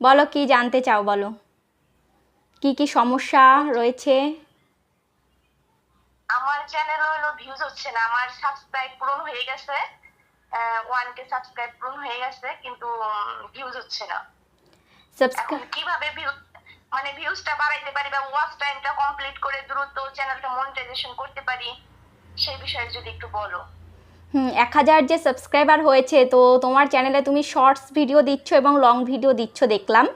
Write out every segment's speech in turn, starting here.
বলো কি জানতে চাও বলো। কি কি সমস্যা রয়েছে? আমার চ্যানেল হলো ভিউজ হচ্ছে না। আমার সাবস্ক্রাইব পূরণ হয়ে গেছে। ওয়ান কে সাবস্ক্রাইব পূরণ হয়ে গেছে কিন্তু ভিউজ হচ্ছে না। সাবস্ক্রাইব কীভাবে ভিউজ মানে ভিউজটা বাড়াইতে পারি বা ওয়াচ টাইমটা কমপ্লিট করে দ্রুত চ্যানেলটা মনিটাইজেশন করতে পারি সেই বিষয়ে যদি একটু বলো। এক হাজার যে সাবস্ক্রাইবার হয়েছে তো তোমার চ্যানেলে তুমি শর্টস ভিডিও দিচ্ছ এবং লং ভিডিও দিচ্ছ দেখলাম।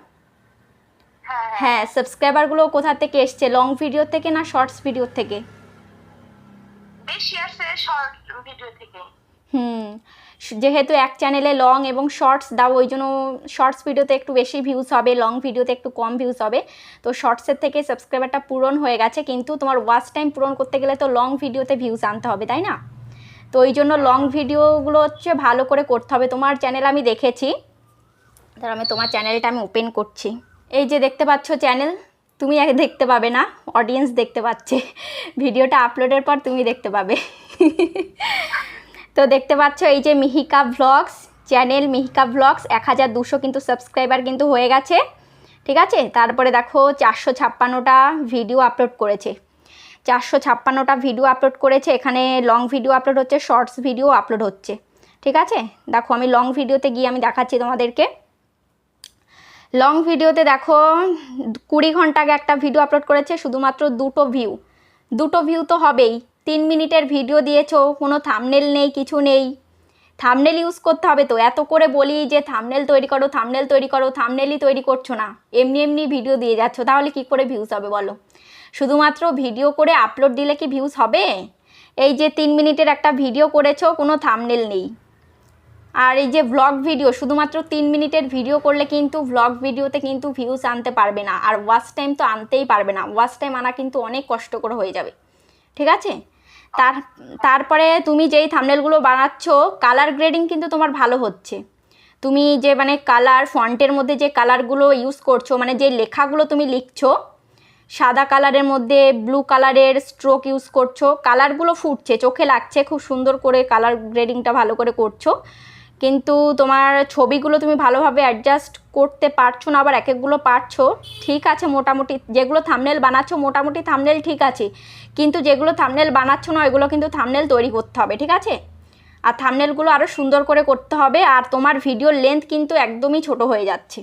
হ্যাঁ হ্যাঁ। হ্যাঁ সাবস্ক্রাইবারগুলো কোথা থেকে এসছে? লং ভিডিও থেকে না শর্টস ভিডিও থেকে? হুম যেহেতু এক চ্যানেলে লং এবং শর্টস দাও ওই জন্য শর্টস ভিডিওতে একটু বেশি ভিউজ হবে লং ভিডিওতে একটু কম ভিউজ হবে। তো শর্টসের থেকে সাবস্ক্রাইবারটা পূরণ হয়ে গেছে কিন্তু তোমার ওয়াচ টাইম পূরণ করতে গেলে তো লং ভিডিওতে ভিউজ আনতে হবে তাই না? তো ওই জন্য লং ভিডিওগুলো হচ্ছে ভালো করে করতে হবে। তোমার চ্যানেল আমি দেখেছি। তার আমি তোমার চ্যানেলটা আমি ওপেন করছি। এই যে দেখতে পাচ্ছ চ্যানেল তুমি আগে দেখতে পাবে না অডিয়েন্স দেখতে পাচ্ছে। ভিডিওটা আপলোডের পর তুমি দেখতে পাবে। তো দেখতে পাচ্ছ এই যে Mihika vlogs channel Mihika vlogs এক হাজার দুশো কিন্তু সাবস্ক্রাইবার কিন্তু হয়ে গেছে। ঠিক আছে? তারপরে দেখো চারশো ছাপ্পান্নটা ভিডিও আপলোড করেছে। চারশো ছাপ্পান্নটা ভিডিও আপলোড করেছে। এখানে লং ভিডিও আপলোড হচ্ছে শর্টস ভিডিও আপলোড হচ্ছে। ঠিক আছে? দেখো, আমি লং ভিডিওতে গিয়ে আমি দেখাচ্ছি তোমাদেরকে। লং ভিডিওতে দেখো, কুড়ি ঘণ্টা আগে একটা ভিডিও আপলোড করেছে, শুধুমাত্র দুটো ভিউ দুটো ভিউ তো হবেই। তিন মিনিটের ভিডিও দিয়েছ, কোনো থামনেল নেই, কিছু নেই। থামনেল ইউজ করতে হবে তো। এত করে বলি যে থামনেল তৈরি করো থামনেল তৈরি করো থামনেলই তৈরি করছ না। এমনি এমনি ভিডিও দিয়ে যাচ্ছ, তাহলে কি করে ভিউজ হবে বলো? শুধুমাত্র ভিডিও করে আপলোড দিলে কি ভিউজ হবে? এই যে তিন মিনিটের একটা ভিডিও করেছ, কোনো থামনেল নেই। আর এই যে ভ্লগ ভিডিও শুধুমাত্র তিন মিনিটের ভিডিও করলে কিন্তু ভ্লগ ভিডিওতে কিন্তু ভিউজ আনতে পারবে না। আর ওয়াচ টাইম তো আনতেই পারবে না। ওয়াচ টাইম আনা কিন্তু অনেক কষ্টকর হয়ে যাবে। ঠিক আছে? তার, তারপরে তুমি যেই থামনেলগুলো বানাচ্ছ কালার গ্রেডিং কিন্তু তোমার ভালো হচ্ছে। তুমি যে মানে কালার ফন্টের মধ্যে যে কালারগুলো ইউজ করছ মানে যে লেখাগুলো তুমি লিখছো সাদা কালারের মধ্যে ব্লু কালারের স্ট্রোক ইউজ করছ। কালারগুলো ফুটছে, চোখে লাগছে, খুব সুন্দর করে কালার গ্রেডিংটা ভালো করে করছ। কিন্তু তোমার ছবিগুলো তুমি ভালোভাবে অ্যাডজাস্ট করতে পারছ না, আবার এক একগুলো পারছ, ঠিক আছে মোটামুটি। যেগুলো থামনেল বানাচ্ছ, মোটামুটি থামনেল ঠিক আছে। কিন্তু যেগুলো থামনেল বানাচ্ছ না, ওইগুলো কিন্তু থামনেল তৈরি করতে হবে, ঠিক আছে? আর থামনেলগুলো আরও সুন্দর করে করতে হবে, আর তোমার ভিডিওর লেন্থ কিন্তু একদমই ছোট হয়ে যাচ্ছে।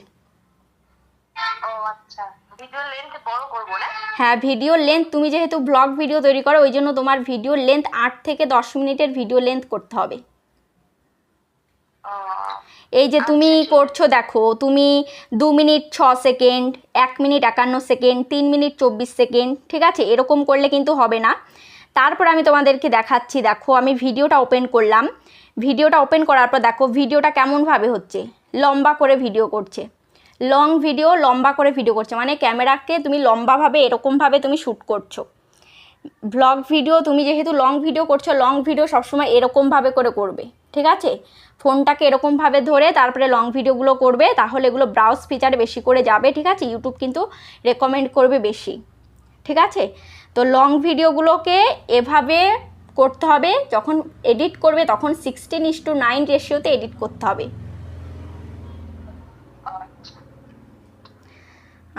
ভিডিও লেন্থ বড় করব না? হ্যাঁ ভিডিও লেন্থ তুমি যেহেতু ব্লগ ভিডিও তৈরি করো ওই জন্য তোমার ভিডিওর লেন্থ আট থেকে দশ মিনিটের ভিডিও লেন্থ করতে হবে। এই যে তুমি করছ দেখো তুমি দু মিনিট ছ সেকেন্ড এক মিনিট একান্ন সেকেন্ড তিন মিনিট চব্বিশ সেকেন্ড ঠিক আছে? এরকম করলে কিন্তু হবে না। তারপর আমি তোমাদেরকে দেখাচ্ছি দেখো আমি ভিডিওটা ওপেন করলাম। ভিডিওটা ওপেন করার পর দেখো ভিডিওটা কেমনভাবে হচ্ছে? লম্বা করে ভিডিও করছে। লং ভিডিও লম্বা করে ভিডিও করছে। মানে ক্যামেরাকে তুমি লম্বাভাবে, এরকমভাবে তুমি শ্যুট করছ। ব্লগ ভিডিও তুমি যেহেতু লং ভিডিও করছ লং ভিডিও সবসময় এরকমভাবে করে করবে, ঠিক আছে? ফোনটাকে এরকমভাবে ধরে তারপরে লং ভিডিওগুলো করবে, তাহলে এগুলো ব্রাউজ ফিচার বেশি করে যাবে, ঠিক আছে? ইউটিউব কিন্তু রেকমেন্ড করবে বেশি, ঠিক আছে? তো লং ভিডিওগুলোকে এভাবে করতে হবে, যখন এডিট করবে তখন সিক্সটিন ইস টু নাইন রেশিওতে এডিট করতে হবে।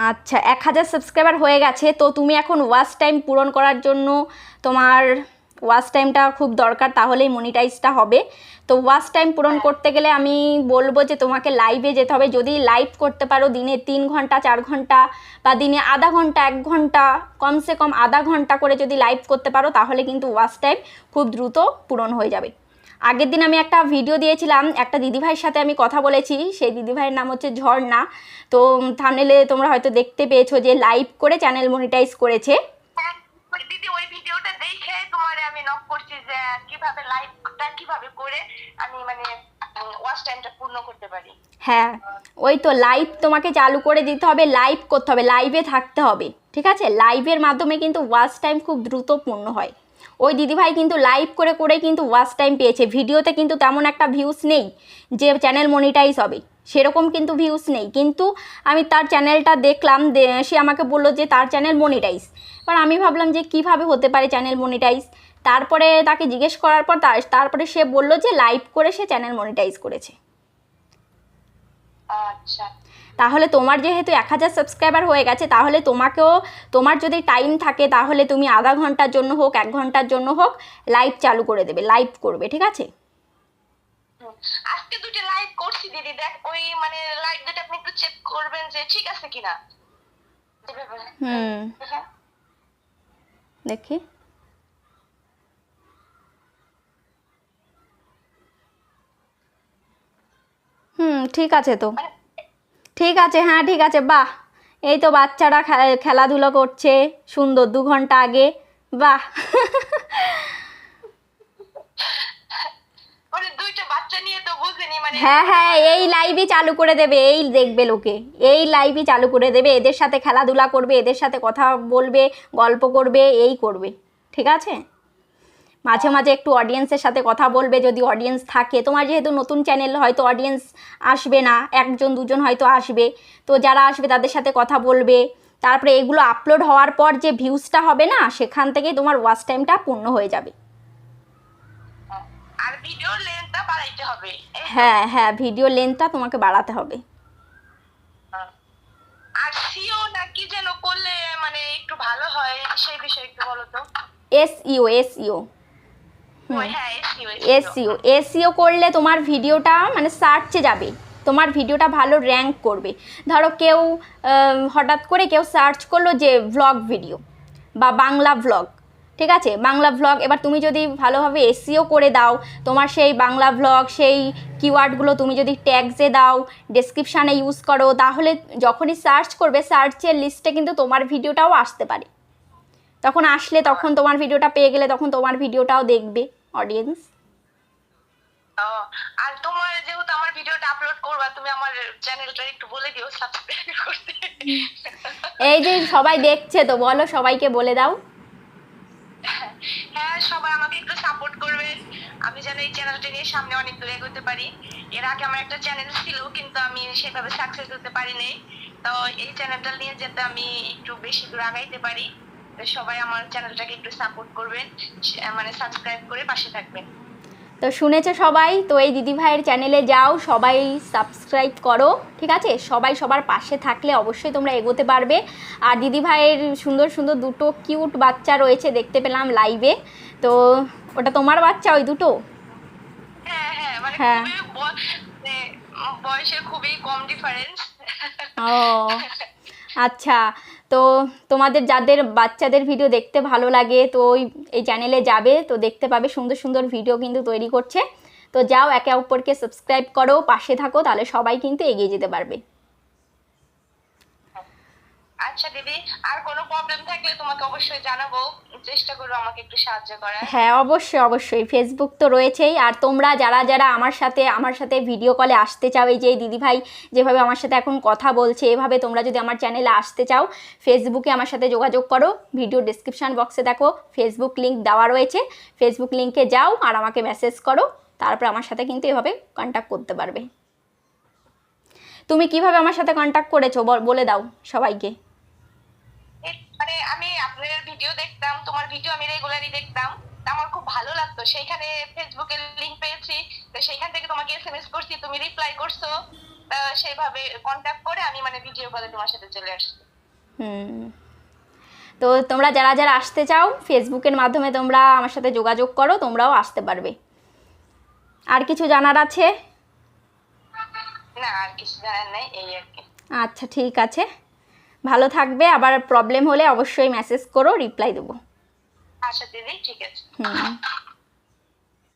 আচ্ছা। এক হাজার সাবস্ক্রাইবার হয়ে গেছে, তো তুমি এখন ওয়াচ টাইম পূরণ করার জন্য তোমার ওয়াচ টাইমটা খুব দরকার, তাহলেই মনিটাইজটা হবে তো ওয়াচ টাইম পূরণ করতে গেলে আমি বলব যে তোমাকে লাইভে যেতে হবে যদি লাইভ করতে পারো, দিনে তিন ঘণ্টা, চার ঘণ্টা বা দিনে আধা ঘণ্টা, এক ঘণ্টা, কমসে কম আধা ঘণ্টা করে যদি লাইভ করতে পারো, তাহলে কিন্তু ওয়াচ টাইম খুব দ্রুত পূরণ হয়ে যাবে আগের দিন আমি একটা ভিডিও দিয়েছিলাম একটা দিদিভাইয়ের সাথে আমি কথা বলেছি সেই দিদিভাইয়ের নাম হচ্ছে ঝর্ণা। তো থামনেলে তোমরা হয়তো দেখতে পেয়েছ যে লাইভ করে চ্যানেল মনিটাইজ করেছে। হ্যাঁ, ওই দিদি ওই ভিডিওটা দেখে তোমারে আমি নক করছি যে কীভাবে লাইভটা কীভাবে করে আমি মানে ওয়াচ টাইমটা পূর্ণ করতে পারি। হ্যাঁ ওই তো লাইভ তোমাকে চালু করে দিতে হবে লাইভ করতে হবে লাইভে থাকতে হবে ঠিক আছে? লাইভের মাধ্যমে কিন্তু ওয়াচ টাইম খুব দ্রুত পূর্ণ হয়। ওই দিদিভাই কিন্তু লাইভ করে করে কিন্তু ওয়াচ টাইম পেয়েছে। ভিডিওতে কিন্তু তেমন একটা ভিউস নেই যে চ্যানেল মনিটাইজ হবে। সেরকম কিন্তু ভিউস নেই। কিন্তু আমি তার চ্যানেলটা দেখলাম সে আমাকে বলল যে তার চ্যানেল মনিটাইজ এবার আমি ভাবলাম যে কীভাবে হতে পারে চ্যানেল মনিটাইজ তারপরে তাকে জিজ্ঞেস করার পর তারপরে সে বলল যে লাইভ করে সে চ্যানেল মনিটাইজ করেছে। আচ্ছা। তাহলে তোমার যেহেতু এক হাজার সাবস্ক্রাইবার হয়ে গেছে তাহলে তোমাকেও তোমার যদি টাইম থাকে তাহলে তুমি আধা ঘণ্টার জন্য হোক এক ঘণ্টার জন্য হোক লাইভ চালু করে দেবে লাইভ করবে ঠিক আছে। আজকে দুটো লাইভ করছি দিদি দেখ ওই মানে লাইভ দুটো আপনি একটু চেক করবেন যে ঠিক আছে কিনা। হুম। দেখি হুম ঠিক আছে তো মানে ঠিক আছে হ্যাঁ ঠিক আছে বাহ। এই তো বাচ্চারা খেলাধুলো করছে সুন্দর দু ঘণ্টা আগে বাহ। মানে হ্যাঁ হ্যাঁ এই লাইভই চালু করে দেবে এই দেখবে লোকে। এই লাইভই চালু করে দেবে এদের সাথে খেলাধুলা করবে এদের সাথে কথা বলবে গল্প করবে এই করবে ঠিক আছে? মাঝে মাঝে একটু অডিয়েন্সের সাথে কথা বলবে যদি অডিয়েন্স থাকে। তোমার যেহেতু নতুন চ্যানেল হয়তো অডিয়েন্স আসবে না একজন দুজন হয়তো আসবে। তো যারা আসবে তাদের সাথে কথা বলবে। তারপরে এগুলো আপলোড হওয়ার পর যে ভিউজটা হবে না সেখান থেকেই তোমার ওয়াচ টাইমটা পূর্ণ হয়ে যাবে। আর ভিডিও লেন্থটা বাড়াইতে হবে। হ্যাঁ হ্যাঁ ভিডিও লেন্থটা তোমাকে বাড়াতে হবে। আর সিও না কি যেন করলে মানে একটু ভালো হয় সেই বিষয়ে একটু বলো তো। এসইও এসইও হ্যাঁ এসিও এসইও এসইও করলে তোমার ভিডিওটা মানে সার্চে যাবে। তোমার ভিডিওটা ভালো র্যাঙ্ক করবে। ধরো কেউ হঠাৎ করে কেউ সার্চ করল যে ভ্লগ ভিডিও বা বাংলা ভ্লগ ঠিক আছে? বাংলা ভ্লগ এবার তুমি যদি ভালোভাবে এসিও করে দাও তোমার সেই বাংলা ভ্লগ সেই কিওয়ার্ডগুলো তুমি যদি ট্যাগসে দাও ডেসক্রিপশানে ইউজ করো তাহলে যখনই সার্চ করবে সার্চের লিস্টে কিন্তু তোমার ভিডিওটাও আসতে পারে। তখন আসলে তখন তোমার ভিডিওটা পেয়ে গেলে তখন তোমার ভিডিওটাও দেখবে। অডিয়েন্স আর তোমার যেহেতু আমার ভিডিওটা আপলোড করবা তুমি আমার চ্যানেলটা একটু বলে দিও সাবস্ক্রাইব করতে। এই যে সবাই দেখছে তো বলো সবাইকে বলে দাও। হ্যাঁ সবাই আমাকে একটু সাপোর্ট করবেন আমি যেন এই চ্যানেলটা নিয়ে সামনে অনেক দূর এগোতে পারি। এর আগে আমার একটা চ্যানেল ছিল কিন্তু আমি সেভাবে সাকসেস হতে পারিনি তো এই চ্যানেলটা নিয়ে যাতে আমি একটু বেশি দূর আগাইতে পারি। সবাই আমার চ্যানেলটাকে একটু সাপোর্ট করবেন মানে সাবস্ক্রাইব করে পাশে থাকবেন। তো শুনেছো সবাই? তো এই দিদি ভাইয়ের চ্যানেলে যাও সবাই সাবস্ক্রাইব করো ঠিক আছে? সবাই সবার পাশে থাকলে অবশ্যই তোমরা এগোতে পারবে। আর দিদি ভাইয়ের সুন্দর সুন্দর দুটো কিউট বাচ্চা রয়েছে দেখতে পেলাম লাইভে তো ওটা তোমার বাচ্চা ওই দুটো? হ্যাঁ হ্যাঁ মানে হ্যাঁ। মানে, বয়সের খুবই কম ডিফারেন্স ও আচ্ছা। তো তোমাদের যাদের বাচ্চাদের ভিডিও দেখতে ভালো লাগে, তো ওই, এই চ্যানেলে যাবে, তো দেখতে পাবে সুন্দর সুন্দর ভিডিও কিন্তু তৈরি করছে। তো যাও একে অপরকে সাবস্ক্রাইব করো, পাশে থাকো, তাহলে সবাই কিন্তু এগিয়ে যেতে পারবে। আচ্ছা দিদি, আর কোনো প্রবলেম থাকলে তোমাকে অবশ্যই জানাব। চেষ্টা করব আমাকে একটু সাহায্য করার। হ্যাঁ অবশ্যই অবশ্যই। ফেসবুক তো রয়েছেই। আর তোমরা যারা যারা আমার সাথে আমার সাথে ভিডিও কলে আসতে চাও, এই যে এই দিদিভাই যেভাবে আমার সাথে এখন কথা বলছে, এভাবে তোমরা যদি আমার চ্যানেলে আসতে চাও ফেসবুকে আমার সাথে যোগাযোগ করো। ভিডিও ডিসক্রিপশান বক্সে দেখো ফেসবুক লিঙ্ক দেওয়া রয়েছে। ফেসবুক লিঙ্কে যাও আর আমাকে মেসেজ করো। তারপর আমার সাথে কিন্তু এভাবে কন্ট্যাক্ট করতে পারবে। তুমি কীভাবে আমার সাথে কন্ট্যাক্ট করেছ? বল- দাও সবাইকে। মানে আমি আপনার ভিডিও দেখতাম তোমার ভিডিও আমি রেগুলারই দেখতাম। তা আমার খুব ভালো লাগতো। সেইখানে ফেসবুকের লিংক পেয়েছি। তো সেইখান থেকে তোমাকে এসএমএস করছি তুমি রিপ্লাই করছ। সেইভাবে কন্ট্যাক্ট করে আমি মানে ভিডিও কলে তোমার সাথে চলে আসছি। হুম। তো তোমরা যারা যারা আসতে চাও ফেসবুকের মাধ্যমে তোমরা আমার সাথে যোগাযোগ করো তোমরাও আসতে পারবে। আর কিছু জানার আছে? না আর কিছু জানার নাই এই আর কি। আচ্ছা ঠিক আছে। ভালো থাকবে আবার প্রবলেম হলে অবশ্যই মেসেজ করো রিপ্লাই দেবো। আচ্ছা দিদি ঠিক আছে। হুম।